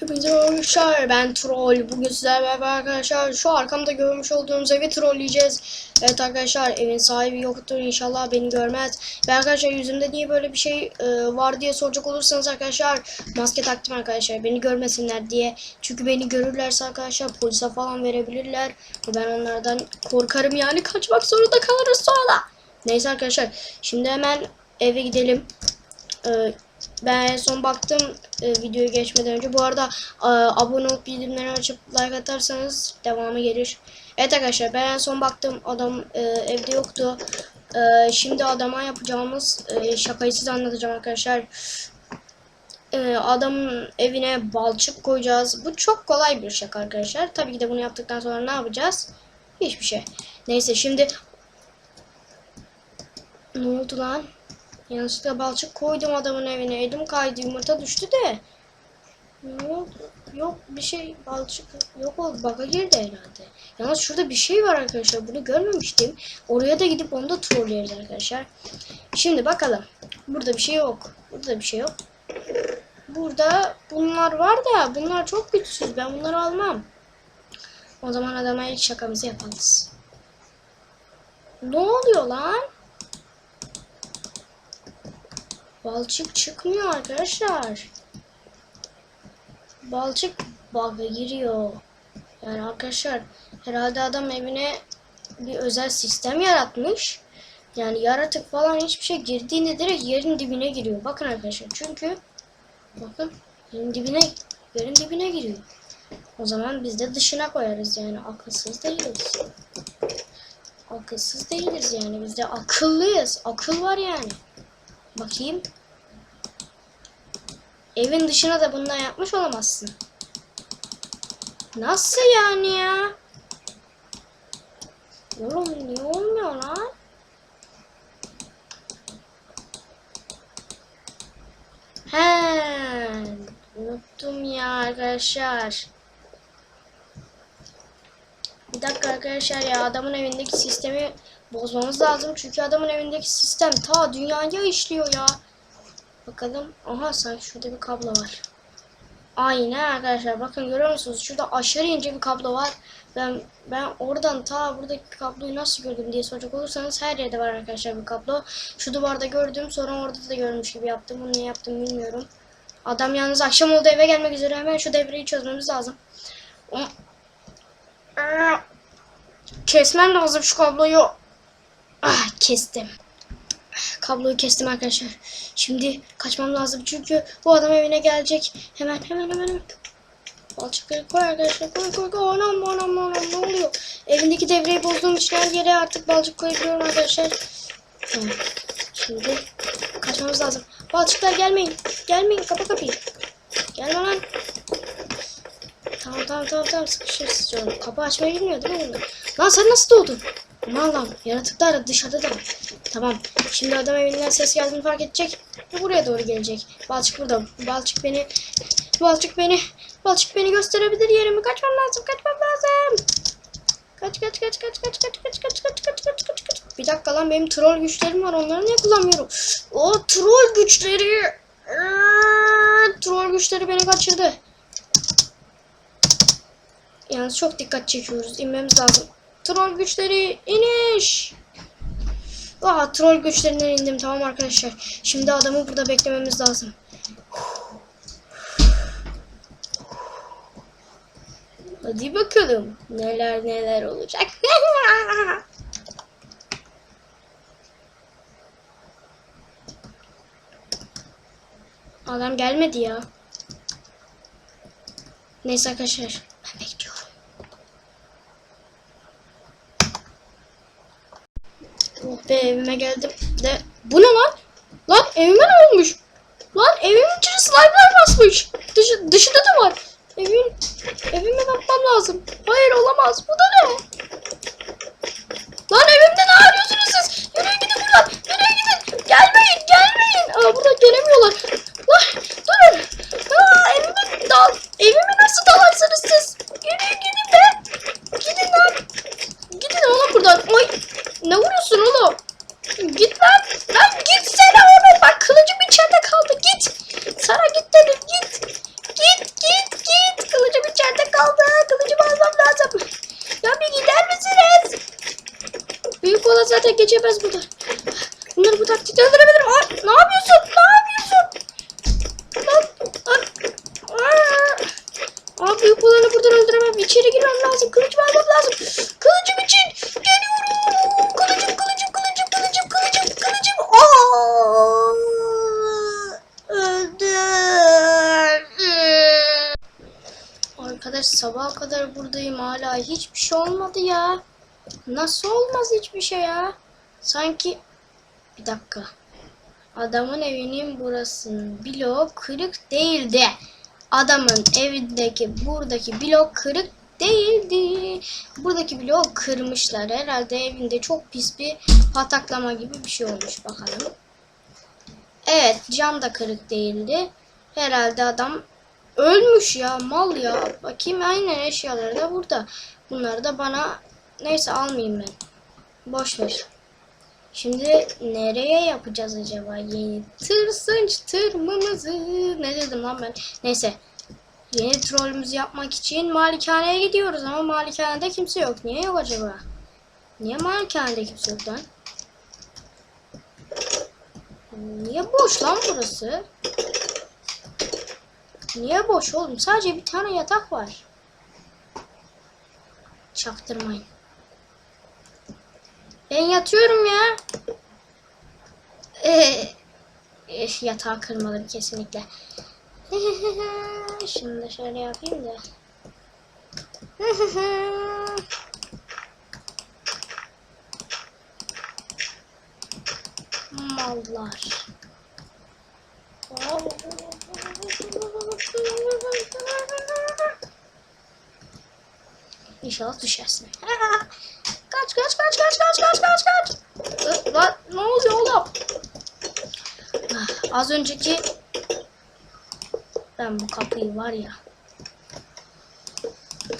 Hepinize arkadaşlar ben troll. Bugün sizlerle beraber arkadaşlar şu arkamda görmüş olduğunuz evi trolleyeceğiz. Evet arkadaşlar evin sahibi yoktur inşallah beni görmez. Ve arkadaşlar yüzümde niye böyle bir şey e, var diye soracak olursanız arkadaşlar maske taktım arkadaşlar beni görmesinler diye. Çünkü beni görürlerse arkadaşlar polise falan verebilirler. Ve ben onlardan korkarım yani kaçmak zorunda kalırız sonra. Neyse arkadaşlar şimdi hemen eve gidelim. Ee, ben en son baktım e, videoyu geçmeden önce. Bu arada e, abone olup bildirimleri açıp like atarsanız devamı gelir. Evet arkadaşlar ben en son baktım adam e, evde yoktu. E, şimdi adama yapacağımız e, şakayı size anlatacağım arkadaşlar. E, adamın evine balçık koyacağız. Bu çok kolay bir şaka arkadaşlar. Tabii ki de bunu yaptıktan sonra ne yapacağız? Hiçbir şey. Neyse şimdi ne oldu lan? Yanlışlıkla balçık koydum adamın evine. Elim kaydı yumurta düştü de. Ne oldu? Yok bir şey balçık yok oldu. Baka girdi herhalde. Yalnız şurada bir şey var arkadaşlar. Bunu görmemiştim. Oraya da gidip onu da trolleriz arkadaşlar. Şimdi bakalım. Burada bir şey yok. Burada bir şey yok. Burada bunlar var da bunlar çok güçsüz. Ben bunları almam. O zaman adama ilk şakamızı yaparız. Ne oluyor lan? Balçık çıkmıyor arkadaşlar. Balçık bug'a giriyor. Yani arkadaşlar herhalde adam evine bir özel sistem yaratmış. Yani yaratık falan hiçbir şey girdiğinde direkt yerin dibine giriyor. Bakın arkadaşlar çünkü bakın yerin dibine yerin dibine giriyor. O zaman biz de dışına koyarız yani akılsız değiliz. Akılsız değiliz yani biz de akıllıyız. Akıl var yani. Bakayım. Evin dışına da bundan yapmış olamazsın. Nasıl yani ya? Oğlum niye olmuyor lan? He, unuttum ya arkadaşlar. Bir dakika arkadaşlar ya adamın evindeki sistemi bozmamız lazım. Çünkü adamın evindeki sistem ta dünyaya işliyor ya. Bakalım. Aha sanki şurada bir kablo var. Aynen arkadaşlar bakın görüyor musunuz? Şurada aşırı ince bir kablo var. Ben ben oradan ta buradaki kabloyu nasıl gördüm diye soracak olursanız her yerde var arkadaşlar bir kablo. Şu duvarda gördüm sonra orada da görmüş gibi yaptım. Bunu niye yaptım bilmiyorum. Adam yalnız akşam oldu eve gelmek üzere hemen şu devreyi çözmemiz lazım. Kesmem lazım şu kabloyu. Ah kestim. Kabloyu kestim arkadaşlar. Şimdi kaçmam lazım çünkü bu adam evine gelecek. Hemen hemen hemen. Balçıkları koy arkadaşlar. Koy koy koy. Anam anam anam ne oluyor? Evindeki devreyi bozduğum için her yere artık balçık koyabiliyorum arkadaşlar. Şimdi kaçmamız lazım. Balçıklar gelmeyin. Gelmeyin. Kapa kapıyı. Gelme lan. Tamam tamam tamam tamam sıkışırız canım. Kapı açmayı bilmiyor değil mi? Lan sen nasıl doğdun? Aman Allah'ım yaratıklar dışarıda da. Tamam. Şimdi adam evinden ses geldiğini fark edecek. Ve buraya doğru gelecek. Balçık burada. Balçık beni Balçık beni Balçık beni gösterebilir yerimi. Kaçmam lazım. Kaçmam lazım. Kaç kaç kaç kaç kaç kaç kaç kaç kaç kaç kaç kaç kaç. Bir dakika lan benim troll güçlerim var. Onları niye kullanmıyorum? O troll güçleri. Troll güçleri beni kaçırdı. Yalnız çok dikkat çekiyoruz. İnmemiz lazım. Troll güçleri iniş. Aa troll güçlerinden indim tamam arkadaşlar. Şimdi adamı burada beklememiz lazım. Hadi bakalım neler neler olacak. Adam gelmedi ya. Neyse arkadaşlar ben bekliyorum. Be evime geldim de bu ne lan? Lan evime ne olmuş? Lan evimin içine slime'lar basmış. Dışı, dışında da var. Evin, evime bakmam lazım. Hayır olamaz. Bu da ne? Lan evimde ne arıyorsunuz siz? Yürüyün gidin buradan. Yürüyün gidin. Gelmeyin gelmeyin. Aa buradan gelemiyorlar. Lan durun. Aa evime dal. Evime nasıl dalarsınız siz? Yürüyün gidin be. Gidin lan. Gidin oğlum buradan. Ay ne vuruyorsun oğlum? Git lan. Lan gitsene oğlum. Bak kılıcım içeride kaldı. Git. Sana git dedim. Git. Git git git. Kimse geçemez buradan. Bunları bu taktikle öldürebilirim. Aa, ne yapıyorsun? Ne yapıyorsun? Aa, büyük olanı buradan öldüremem. İçeri girmem lazım. Kılıcımı almam lazım. Kılıcım için. Geliyorum. Kılıcım, kılıcım, kılıcım, kılıcım, kılıcım, kılıcım. Aa, öldüm. Arkadaş sabaha kadar buradayım hala hiçbir şey olmadı ya. Nasıl olmaz hiçbir şey ya? Sanki bir dakika. Adamın evinin burasının blok kırık değildi. Adamın evindeki buradaki blok kırık değildi. Buradaki blok kırmışlar. Herhalde evinde çok pis bir pataklama gibi bir şey olmuş bakalım. Evet cam da kırık değildi. Herhalde adam ölmüş ya mal ya. Bakayım aynen eşyaları da burada. Bunları da bana neyse almayayım ben. Boş ver. Şimdi nereye yapacağız acaba yeni tırsınç tırmamızı? Ne dedim lan ben? Neyse. Yeni trollümüzü yapmak için malikaneye gidiyoruz ama malikanede kimse yok. Niye yok acaba? Niye malikanede kimse yok lan? Niye boş lan burası? Niye boş oğlum? Sadece bir tane yatak var. Çaktırmayın. Ben yatıyorum ya. Ee, eh, yatağı kırmadım kesinlikle. Da şöyle yapayım da. Mallar. İnşallah düşersin. Kaç kaç kaç kaç kaç kaç kaç kaç. Lan ne oluyor oğlum? Ah, Az önceki ben bu kapıyı var ya.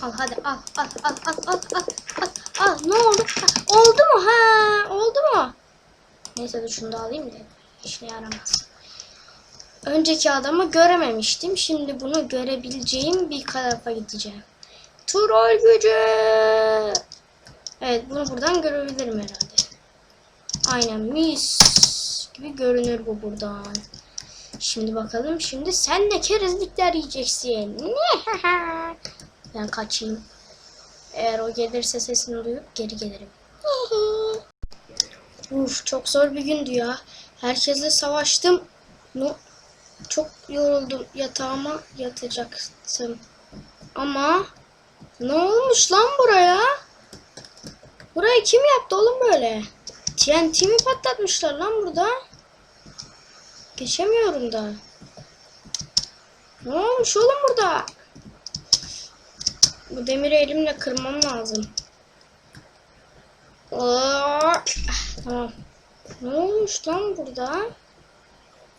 Al hadi al al al al al al al al ne oldu? Oldu mu? Ha oldu mu? Neyse dur şunu da alayım da işine yaramaz. Önceki adamı görememiştim. Şimdi bunu görebileceğim bir tarafa gideceğim. Troll gücü. Evet bunu buradan görebilirim herhalde. Aynen mis gibi görünür bu buradan. Şimdi bakalım şimdi sen de kerizlikler yiyeceksin. ben kaçayım. Eğer o gelirse sesini duyup geri gelirim. Uf çok zor bir gündü ya. Herkesle savaştım. No, çok yoruldum. Yatağıma yatacaktım. Ama ne olmuş lan buraya? Burayı kim yaptı oğlum böyle? TNT mi patlatmışlar lan burada? Geçemiyorum da. Ne olmuş oğlum burada? Bu demiri elimle kırmam lazım. Aa, tamam. Ne olmuş lan burada?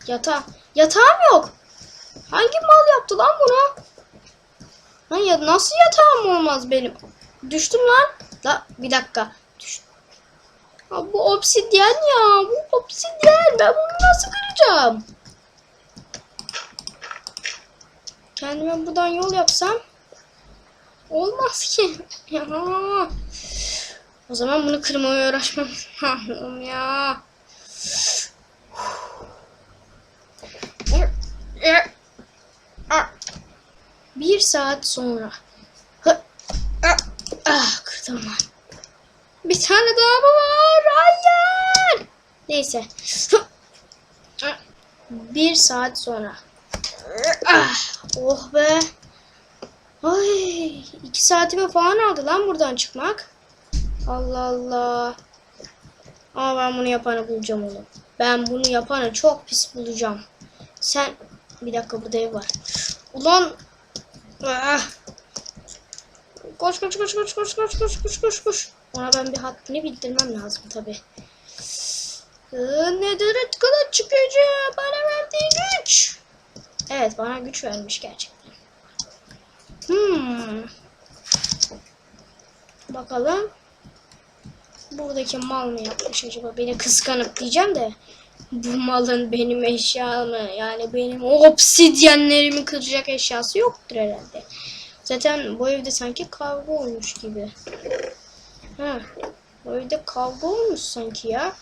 Yatağı. Yatağım yok. Hangi mal yaptı lan bunu? Ya nasıl yatağım olmaz benim? Düştüm lan. La bir dakika. Düş. Bu obsidyen ya. Bu obsidyen. Ben bunu nasıl kıracağım? Kendime buradan yol yapsam olmaz ki. Ya. O zaman bunu kırmaya uğraşmam lazım ya. Bir saat sonra. Ah, Lan. Bir tane daha var? Hayır. Neyse. Bir saat sonra. Ah, oh be. Ay, iki saatimi falan aldı lan buradan çıkmak. Allah Allah. Ama ben bunu yapanı bulacağım oğlum. Ben bunu yapanı çok pis bulacağım. Sen bir dakika burada ev var. Ulan ah. Koş koş koş koş koş koş koş koş koş koş. Ona ben bir haddini bildirmem lazım tabi. Nedir kadar çıkıcı bana verdiği güç. Evet bana güç vermiş gerçekten. Hmm. Bakalım. Buradaki mal mı yapmış acaba? Beni kıskanıp diyeceğim de. Bu malın benim eşyamı yani benim obsidyenlerimi kıracak eşyası yoktur herhalde. Zaten bu evde sanki kavga olmuş gibi. Ha. Böyle kavga olmuş sanki ya.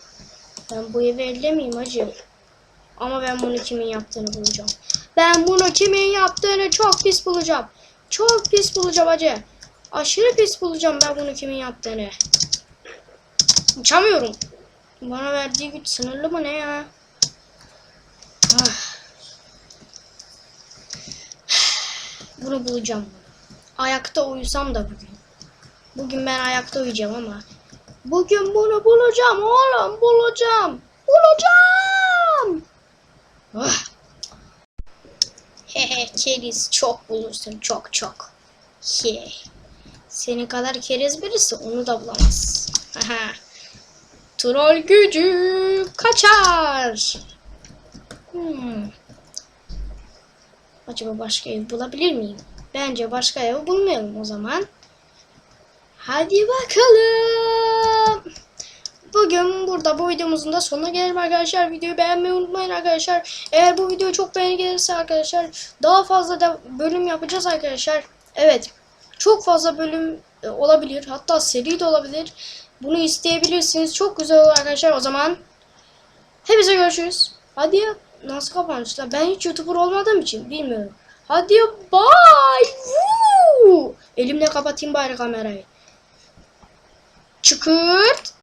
Ben bu evi ellemeyeyim hacı. Ama ben bunu kimin yaptığını bulacağım. Ben bunu kimin yaptığını çok pis bulacağım. Çok pis bulacağım hacı. Aşırı pis bulacağım ben bunu kimin yaptığını. Uçamıyorum. Bana verdiği güç sınırlı mı ne ya? Ah. Bunu bulacağım. Ayakta uyusam da bugün. Bugün ben ayakta uyuyacağım ama. Bugün bunu bulacağım oğlum bulacağım. Bulacağım. Ah. Hehe keriz çok bulursun çok çok. He. Senin kadar keriz birisi onu da bulamaz. Aha. Troll gücü kaçar. Hmm. Acaba başka ev bulabilir miyim? Bence başka ev bulmayalım o zaman. Hadi bakalım. Bugün burada bu videomuzun da sonuna gelelim arkadaşlar. Videoyu beğenmeyi unutmayın arkadaşlar. Eğer bu video çok beğeni gelirse arkadaşlar daha fazla da bölüm yapacağız arkadaşlar. Evet. Çok fazla bölüm e, olabilir. Hatta seri de olabilir. Bunu isteyebilirsiniz. Çok güzel olur arkadaşlar. O zaman hepinize görüşürüz. Hadi. Nasıl kapanmışlar? Ben hiç YouTuber olmadığım için bilmiyorum. Hadi. Bye. Woo! Elimle kapatayım bari kamerayı. Çıkırt.